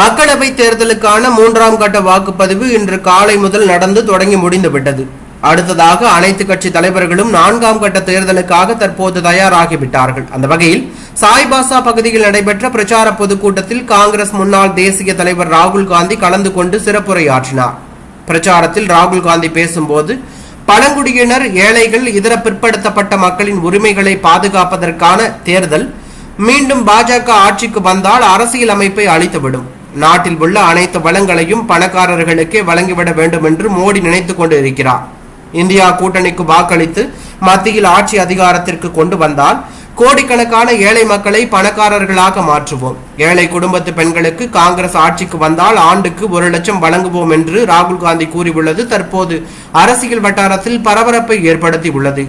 மக்களவை தேர்தலுக்கான மூன்றாம் கட்ட வாக்குப்பதிவு இன்று காலை முதல் நடந்து தொடங்கி முடிந்துவிட்டது. அடுத்ததாக அனைத்து கட்சி தலைவர்களும் நான்காம் கட்ட தேர்தலுக்காக தற்போது தயாராகிவிட்டார்கள். அந்த வகையில் சாய்பாசா பகுதியில் நடைபெற்ற பிரச்சார பொதுக்கூட்டத்தில் காங்கிரஸ் முன்னாள் தேசிய தலைவர் ராகுல் காந்தி கலந்து கொண்டு சிறப்புரையாற்றினார். பிரச்சாரத்தில் ராகுல் காந்தி பேசும்போது பழங்குடியினர் ஏழைகள் இதர பிற்படுத்தப்பட்ட மக்களின் உரிமைகளை பாதுகாப்பதற்கான தேர்தல் மீண்டும் பாஜக ஆட்சிக்கு வந்தால் அரசியல் அமைப்பை அழித்துவிடும். நாட்டில் உள்ள அனைத்து வளங்களையும் பணக்காரர்களுக்கே வழங்கிவிட வேண்டும் என்று மோடி நினைத்து கொண்டு இருக்கிறார் இந்தியா கூட்டணிக்கு வாக்களித்து மத்தியில் ஆட்சி அதிகாரத்திற்கு கொண்டு வந்தால் கோடிக்கணக்கான ஏழை மக்களை பணக்காரர்களாக மாற்றுவோம். ஏழை குடும்பத்து பெண்களுக்கு காங்கிரஸ் ஆட்சிக்கு வந்தால் ஆண்டுக்கு ஒரு லட்சம் வழங்குவோம் என்று ராகுல் காந்தி கூறியுள்ளது. தற்போது அரசியல் வட்டாரத்தில் பரபரப்பை ஏற்படுத்தி உள்ளது